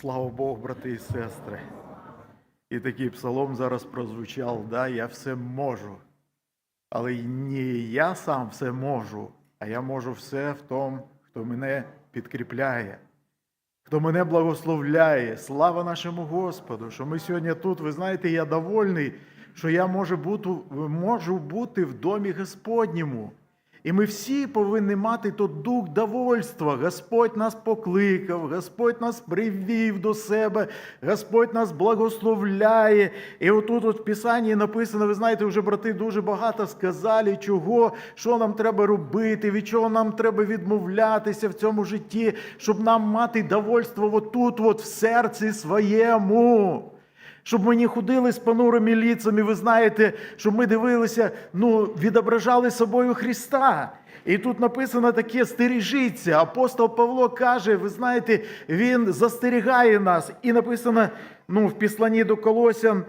Слава Богу, брати і сестри. І такий псалом зараз прозвучав, да, я все можу. Але не я сам все можу, а я можу все в тому, хто мене підкріпляє, хто мене благословляє. Слава нашому Господу, що ми сьогодні тут, ви знаєте, я довольний, що я можу бути, можу бути в домі Господньому. І ми всі повинні мати той дух довольства. Господь нас покликав, Господь нас привів до себе, Господь нас благословляє. І отут от в Писанні написано, ви знаєте, вже брати дуже багато сказали, чого, що нам треба робити, від чого нам треба відмовлятися в цьому житті, щоб нам мати довольство отут, от в серці своєму. Щоб ми не ходили з понурими ліцями, ви знаєте, щоб ми дивилися, ну, відображали собою Христа. І тут написано таке: стережіться. Апостол Павло каже, ви знаєте, він застерігає нас. І написано ну, в післанні до Колосян,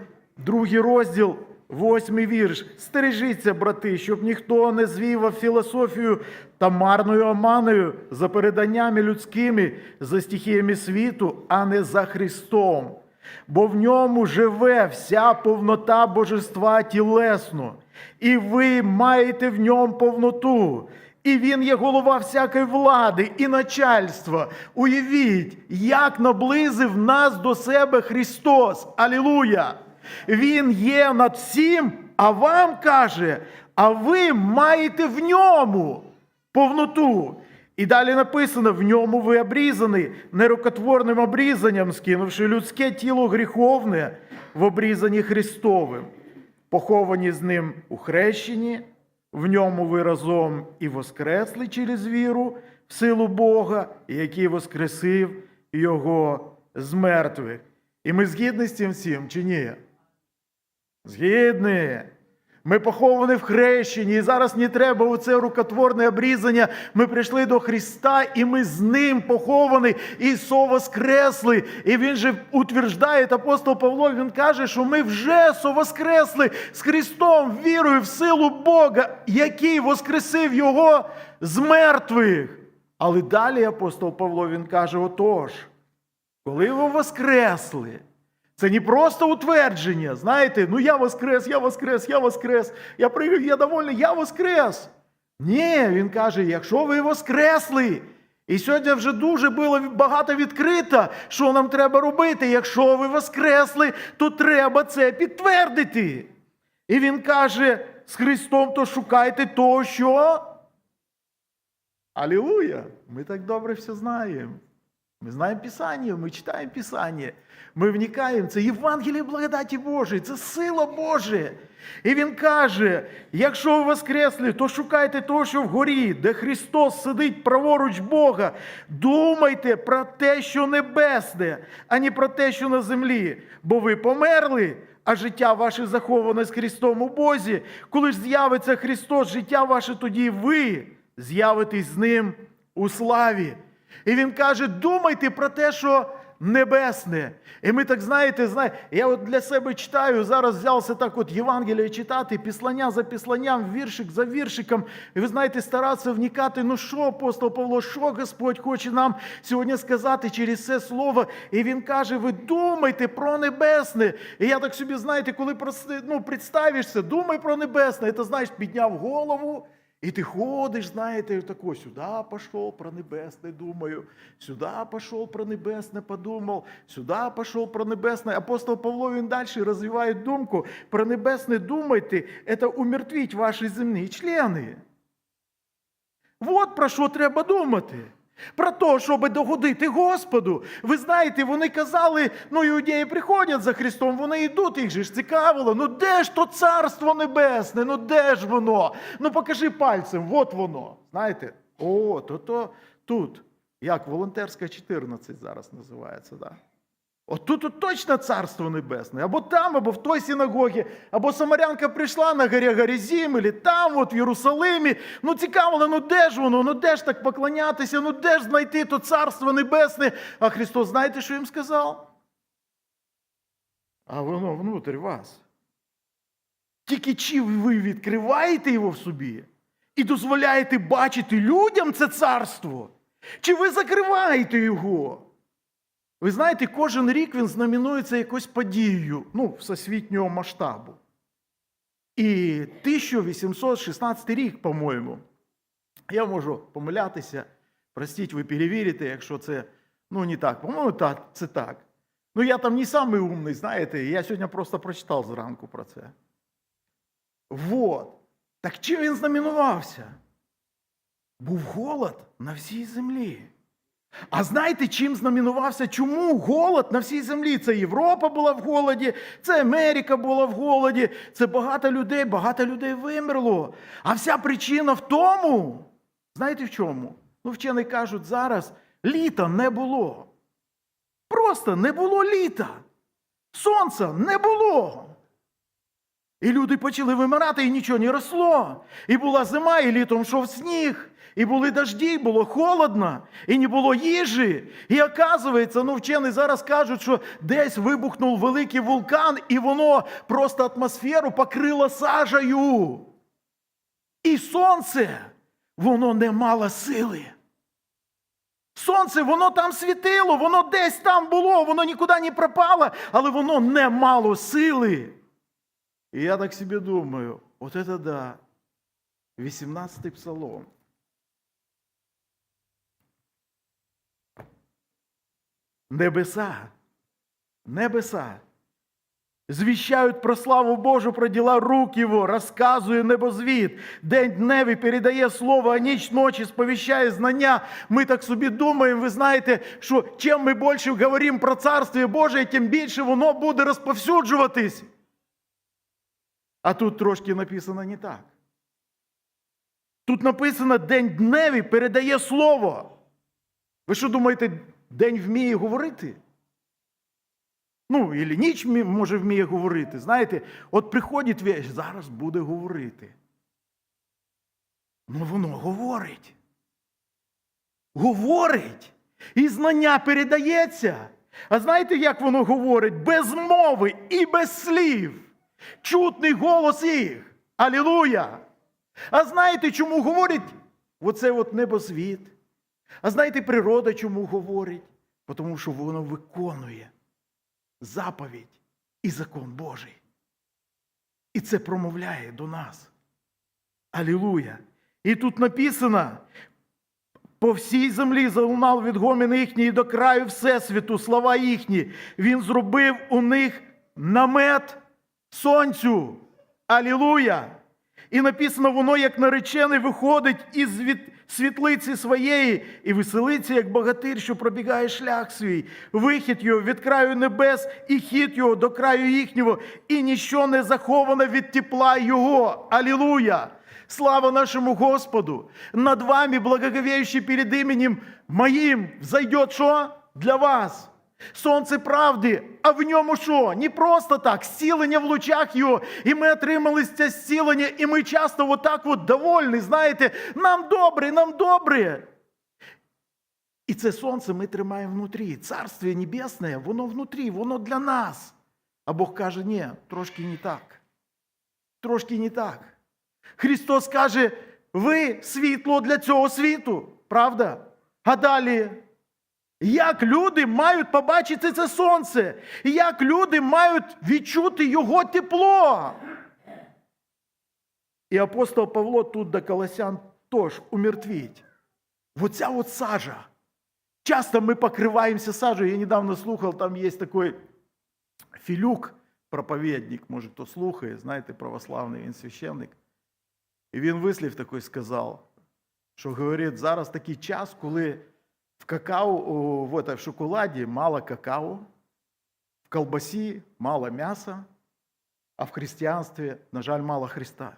другий розділ, восьмий вірш. Стережіться, брати, щоб ніхто не звівав філософію та марною оманою за переданнями людськими, за стихіями світу, а не за Христом бо в ньому живе вся повнота божества тілесно, і ви маєте в ньому повноту. І він є голова всякої влади і начальства. Уявіть, як наблизив нас до себе Христос. Алілуя! Він є над всім, а вам каже, а ви маєте в ньому повноту. І далі написано: в ньому ви обрізані нерукотворним обрізанням, скинувши людське тіло гріховне в обрізанні Христовим, поховані з ним у хрещенні, в ньому ви разом і воскресли через віру в силу Бога, який воскресив Його з мертвих. І ми згідні з цим всім чи ні? Згідні. Ми поховані в хрещенні, і зараз не треба оце рукотворне обрізання. Ми прийшли до Христа, і ми з Ним поховані, і совоскресли. І Він же утверждає, апостол Павло, він каже, що ми вже совоскресли з Христом, вірою в силу Бога, який воскресив Його з мертвих. Але далі апостол Павло він каже: отож, коли ви воскресли, це не просто утвердження, знаєте, ну я воскрес, я воскрес, я воскрес, я прийняв, я довольний, я воскрес. Ні, він каже, якщо ви воскресли, і сьогодні вже дуже було багато відкрито, що нам треба робити. Якщо ви воскресли, то треба це підтвердити. І він каже, з Христом то шукайте того, що. Алілуя! Ми так добре все знаємо. Ми знаємо Писання, ми читаємо Писання, ми вникаємо. Це Євангеліє благодаті Божої, це сила Божа. І Він каже: якщо ви воскресли, то шукайте того, що вгорі, де Христос сидить праворуч Бога. Думайте про те, що небесне, а не про те, що на землі. Бо ви померли, а життя ваше заховане з Христом у Бозі. Коли ж з'явиться Христос, життя ваше тоді ви з'явитесь з Ним у славі. І він каже: думайте про те, що небесне. І ми так знаєте, знає, я от для себе читаю, зараз взявся так от Євангеліє читати, післання за післанням, віршик за віршиком. І ви знаєте, старатися вникати, ну що, апостол Павло, що Господь хоче нам сьогодні сказати через це слово. І він каже: ви думайте про небесне. І я так собі, знаєте, коли ну, представишся, думай про небесне, це знаєш, підняв голову. І ти ходиш, знаєте, тако, сюди пішов про небесне, думаю, сюди пішов про небесне, подумав, сюди пішов про небесне. Апостол Павло він далі розвиває думку, про небесне думайте, це умертвіть ваші земні члени. От про що треба думати. Про те, щоб догодити Господу. Ви знаєте, вони казали, ну іудеї приходять за Христом, вони йдуть, їх же ж цікавило. Ну де ж то царство небесне? Ну де ж воно? Ну покажи пальцем, от воно. Знаєте? О, то то тут. Як волонтерська 14 зараз називається, да? От тут от точно царство небесне, або там, або в той синагогі, або Самарянка прийшла на горі Горізім, або там, от в Єрусалимі. Ну цікаво, ну де ж воно? Ну де ж так поклонятися? Ну де ж знайти то царство небесне? А Христос, знаєте, що їм сказав? А воно внутрі вас. Тільки чи ви відкриваєте його в собі і дозволяєте бачити людям це царство? Чи ви закриваєте його? Ви знаєте, кожен рік він знаменується якоюсь подією ну, всесвітнього масштабу. І 1816 рік, по-моєму, я можу помилятися, простіть, ви перевірите, якщо це ну, не так. По-моєму, та- це так. Ну, я там не самий умний, знаєте, я сьогодні просто прочитав зранку про це. Вот. Так чим він знаменувався? Був голод на всій землі. А знаєте, чим знаменувався? Чому голод на всій землі? Це Європа була в голоді, це Америка була в голоді, це багато людей, багато людей вимерло. А вся причина в тому, знаєте в чому? Ну, вчені кажуть, зараз літа не було. Просто не було літа. Сонця не було. І люди почали вимирати, і нічого не росло. І була зима, і літом йшов сніг, і були дожді, і було холодно, і не було їжі. І оказується, ну вчені зараз кажуть, що десь вибухнув великий вулкан, і воно просто атмосферу покрило сажею. І сонце, воно не мало сили. Сонце, воно там світило, воно десь там було, воно нікуди не пропало, але воно не мало сили. І я так собі думаю, от це да, 18-й псалом. Небеса, небеса звіщають про славу Божу, про діла рук Його, розказує небозвіт. День дневі передає слово, а ніч ночі сповіщає знання. Ми так собі думаємо, ви знаєте, що чим ми більше говоримо про Царство Боже, тим більше воно буде розповсюджуватись. А тут трошки написано не так. Тут написано день дневі передає слово. Ви що думаєте, день вміє говорити? Ну, і ніч може вміє говорити. Знаєте, от приходить віч, зараз буде говорити. Ну, воно говорить. Говорить. І знання передається. А знаєте, як воно говорить? Без мови і без слів. Чутний голос їх. Алілуя! А знаєте, чому говорить? Оце от небосвіт. А знаєте, природа чому говорить? Тому що воно виконує заповідь і закон Божий. І це промовляє до нас. Алілуя! І тут написано: по всій землі залунав відгомін їхній до краю Всесвіту, слова їхні. Він зробив у них намет сонцю. Алілуя! І написано, воно, як наречений, виходить із світлиці своєї і веселиться, як богатир, що пробігає шлях свій, вихід його від краю небес і хід його до краю їхнього, і ніщо не заховано від тепла його. Алілуя! Слава нашему Господу! Над вами, благоговеющий перед именем моим, взойдет что? Для вас. Сонце правди, а в ньому що? Не просто так, зцілення в лучах його, і ми отримали це зцілення, і ми часто отак от довольні, знаєте, нам добре, нам добре. І це сонце ми тримаємо внутрі. Царство Небесне, воно внутрі, воно для нас. А Бог каже, ні, трошки не так. Трошки не так. Христос каже, ви світло для цього світу, правда? А далі, як люди мають побачити це сонце? Як люди мають відчути його тепло? І апостол Павло тут до Колосян теж умертвіть. Оця от сажа. Часто мы покрываемся сажей. Я недавно слухал, там есть такой Філюк, проповідник, може хто слухає, знаєте, православний він священник. І він вислів такий сказав, що говорить, зараз такий час, коли в какао, в, это, в шоколаді мало какао, в колбасе мало м'яса, а в христианстве, на жаль, мало Христа.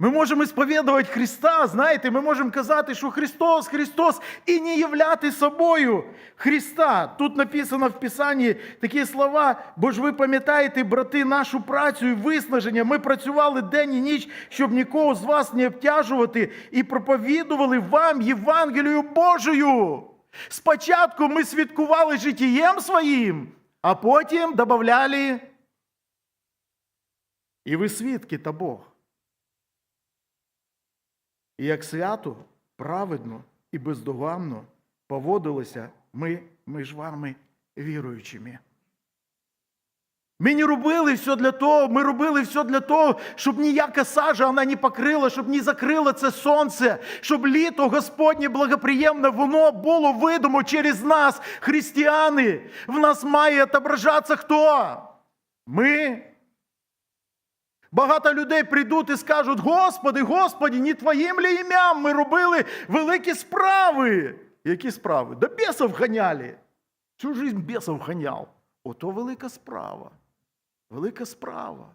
Ми можемо сповідувати Христа, знаєте, ми можемо казати, що Христос, Христос, і не являти собою Христа. Тут написано в Писанні такі слова, бо ж ви пам'ятаєте, брати, нашу працю і виснаження. Ми працювали день і ніч, щоб нікого з вас не обтяжувати, і проповідували вам Євангелію Божою. Спочатку ми святкували життєм своїм, а потім додавали. І ви свідки та Бог. І як свято, праведно і бездоганно поводилися ми між вами віруючими. Ми не робили все для того, ми робили все для того, щоб ніяка сажа вона не покрила, щоб не закрило це сонце, щоб літо Господнє благоприємне, воно було видимо через нас, християни. В нас має отображатися хто? Ми. Багато людей прийдуть і скажуть: Господи, Господи, не Твоїм ли ім'ям ми робили великі справи. Які справи? Да бісов ганяли. Всю жизнь бісов ганяв. Ото велика справа. Велика справа.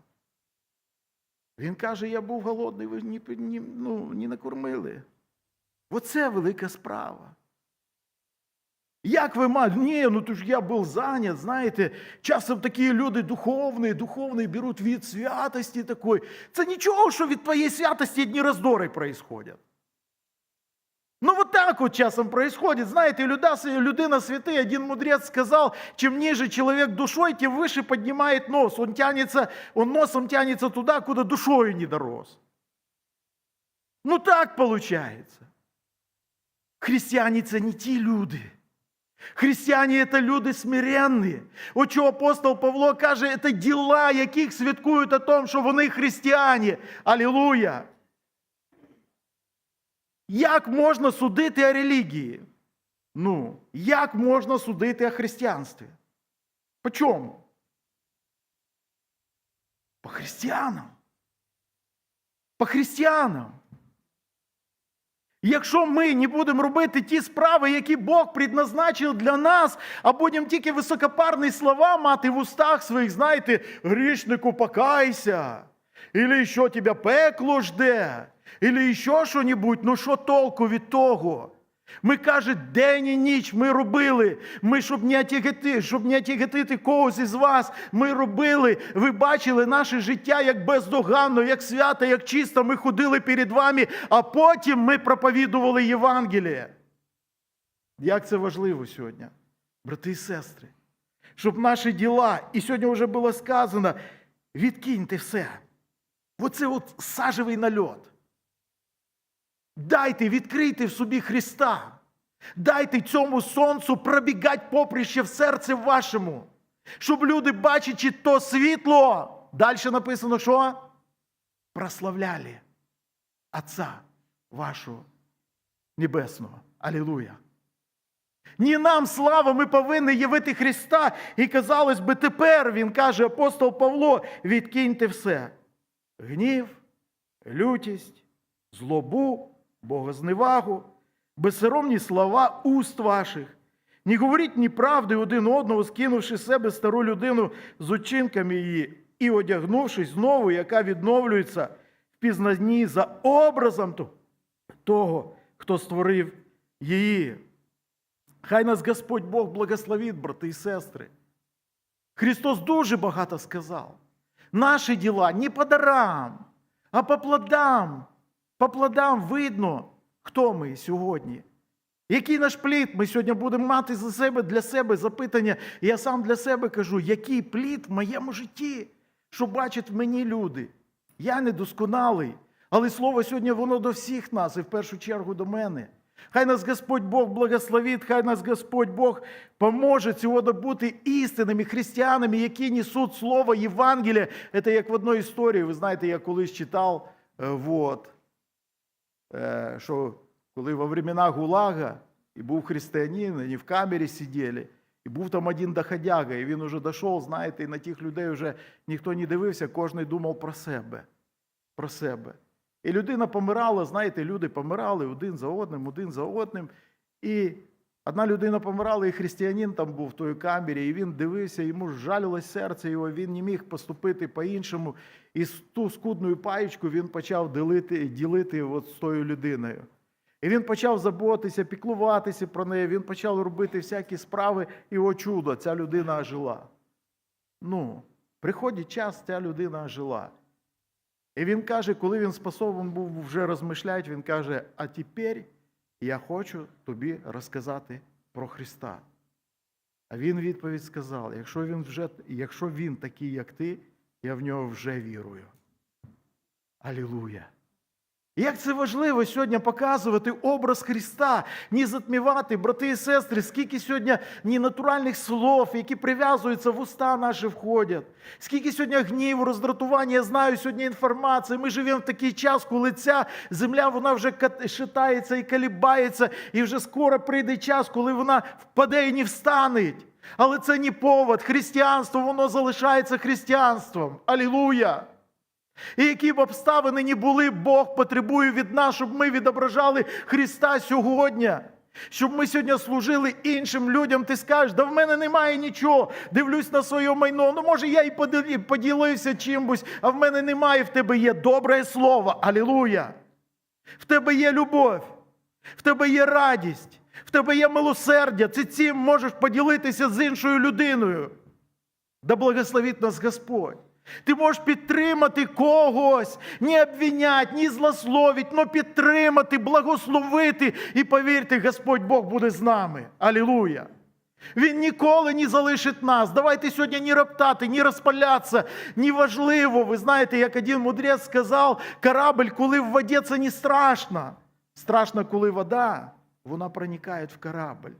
Він каже: я був голодний, ви ні, ні, ну, ні накормили. Оце велика справа. Як ви маєте? Ні, ну то ж я був зайнят, знаєте, часом такі люди духовні, духовні беруть від святості такої. Це нічого, що від твоєї святості одні роздори происходять. Ну, вот так вот часом происходит. Знаете, людина святый, один мудрец сказал, чем ниже человек душой, тем выше поднимает нос. Он тянется, он носом тянется туда, куда душою не дорос. Ну так получается. Христиане це не ті люди. Християни це люди смиренні. От що апостол Павло каже, це діла, яких свідкують о том, що вони християни. Алілуя! Як можна судити о релігії? Ну, як можна судити о християнстві? По чому? По християнам. По християнам. Якщо ми не будемо робити ті справи, які Бог предназначив для нас, а будемо тільки високопарні слова мати в устах своїх, знаєте, грішнику покайся, Или що тебе пекло жде, Или ще що-небудь, ну що толку від того? Ми каже, день і ніч ми робили. Ми, щоб не отягати, щоб не отягатити когось із вас, ми робили. Ви бачили наше життя як бездоганно, як свято, як чисто. Ми ходили перед вами, а потім ми проповідували Євангеліє. Як це важливо сьогодні, брати і сестри, щоб наші діла, і сьогодні вже було сказано, відкиньте все. Оце от сажевий нальот. Дайте, відкрийте в собі Христа. Дайте цьому сонцю пробігати поприще в серці вашому, щоб люди, бачачи то світло, далі написано, що? Прославляли Отця вашого Небесного. Алілуя. Ні нам слава, ми повинні явити Христа. І казалось би, тепер він каже, апостол Павло, відкиньте все. Гнів, лютість, злобу, богозневагу, безсоромні слова уст ваших. Не говоріть неправди один одного, скинувши з себе стару людину з учинками її і одягнувшись знову, яка відновлюється в пізнанні за образом того, хто створив її. Хай нас Господь Бог благословить, брати і сестри. Христос дуже багато сказав. Наші діла не по дарам, а по плодам. По плодам видно, хто ми сьогодні. Який наш плід ми сьогодні будемо мати за себе для себе запитання. І я сам для себе кажу, який плід в моєму житті, що бачать мені люди. Я недосконалий, але слово сьогодні воно до всіх нас і в першу чергу до мене. Хай нас Господь Бог благословить, хай нас Господь Бог поможе сьогодні бути істинними християнами, які несуть слово Євангелія. Це як в одній історії, ви знаєте, я колись читав, е, вот, що коли во времена ГУЛАГа і був християнин, вони в камері сиділи, і був там один доходяга, і він уже дійшов, знаєте, і на тих людей вже ніхто не дивився, кожен думав про себе. Про себе. І людина помирала, знаєте, люди помирали один за одним, один за одним. І одна людина помирала, і християнин там був в той камері, і він дивився, йому жалілось серце його, він не міг поступити по-іншому. І ту скудну паєчку він почав ділити, ділити от з тою людиною. І він почав заботитися, піклуватися про неї, він почав робити всякі справи, і о чудо, ця людина ожила. Ну, приходить час, ця людина ожила. І він каже, коли він способен був вже розмишляти, він каже: а тепер я хочу тобі розказати про Христа. А він відповідь сказав: якщо він, вже, якщо він такий, як ти, я в нього вже вірую. Алілуя! Як це важливо сьогодні показувати образ Христа, не затмівати, брати і сестри, скільки сьогодні ненатуральних слов, які прив'язуються в уста наші входять. Скільки сьогодні гніву, роздратування, я знаю сьогодні інформації. Ми живемо в такий час, коли ця земля вона вже шатається і калібається, і вже скоро прийде час, коли вона впаде і не встане. Але це не повод. Християнство, воно залишається християнством. Алілуя! І які б обставини не були, Бог потребує від нас, щоб ми відображали Христа сьогодні. Щоб ми сьогодні служили іншим людям, ти скажеш, да в мене немає нічого. Дивлюсь на своє майно. Ну, може, я і поділився чимось, а в мене немає. В тебе є добре слово. Алілуя! В тебе є любов, в тебе є радість, в тебе є милосердя. Ти цим можеш поділитися з іншою людиною. Да благословить нас Господь. Ти можеш підтримати когось, не обвинять, не злословить, але підтримати, благословити. І повірте, Господь Бог буде з нами. Алілуя! Він ніколи не залишить нас. Давайте сьогодні не роптати, не розпалятися. Неважливо. Ви знаєте, як один мудрець сказав, корабль, коли в воді, це не страшно. Страшно, коли вода, вона проникає в корабль.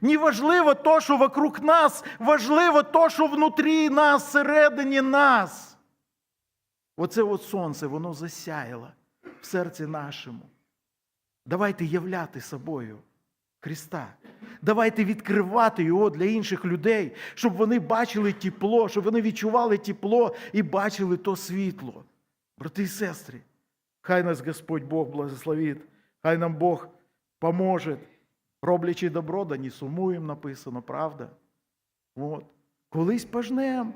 Неважливо то, що вокруг нас, важливо то, що внутрі нас, всередині нас. Оце от сонце, воно засяяло в серці нашому. Давайте являти собою Христа. Давайте відкривати його для інших людей, щоб вони бачили тепло, щоб вони відчували тепло і бачили то світло. Брати і сестри, хай нас Господь Бог благословить, хай нам Бог поможе. Роблячи добро, да не сумуємо, написано, правда? От. Колись пожнем.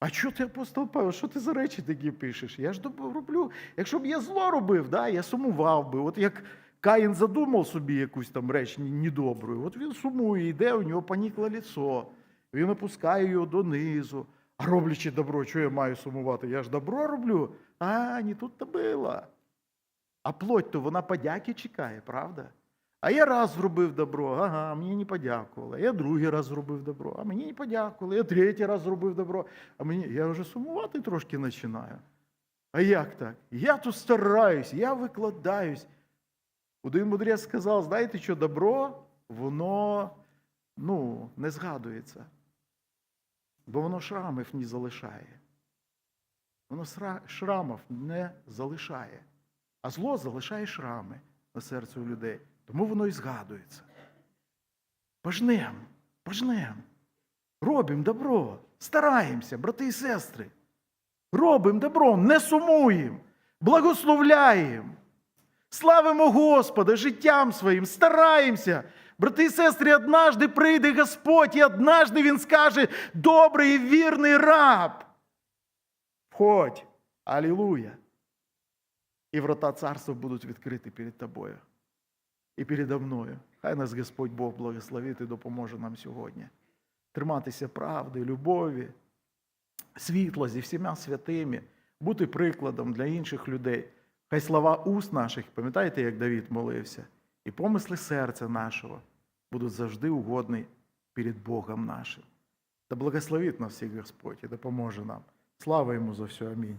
А що ти, апостол Павло, що ти за речі такі пишеш? Я ж роблю. Якщо б я зло робив, да, я сумував би. От як Каїн задумав собі якусь там реч недобру, от він сумує, йде, у нього понікло ліцо, він опускає його донизу. А роблячи добро, що я маю сумувати? Я ж добро роблю, а не тут то було. А плоть то вона подяки чекає, правда? А я раз зробив добро, ага, мені не подякували. Я другий раз зробив добро, а мені не подякували. Я третій раз зробив добро, а мені я вже сумувати трошки починаю. А як так? Я тут стараюсь, я викладаюсь. Один мудрець сказав, знаєте що, добро, воно ну, не згадується, бо воно шрамів не залишає. Воно шрамів не залишає. А зло залишає шрами на серці у людей. Тому воно і згадується. Пожнем, пожнем. Робимо добро, стараємося, брати і сестри. Робимо добро, не сумуємо, благословляємо. Славимо Господа життям своїм, стараємося. Брати і сестри, однажды прийде Господь, і однажды Він скаже, добрий і вірний раб. Входь, алілуя. І врата царства будуть відкриті перед тобою і передо мною. Хай нас Господь Бог благословить і допоможе нам сьогодні. Триматися правди, любові, світла зі всіма святими, бути прикладом для інших людей. Хай слова уст наших, пам'ятаєте, як Давід молився, і помисли серця нашого будуть завжди угодні перед Богом нашим. Та благословить нас всіх Господь і допоможе нам. Слава йому за все. Амінь.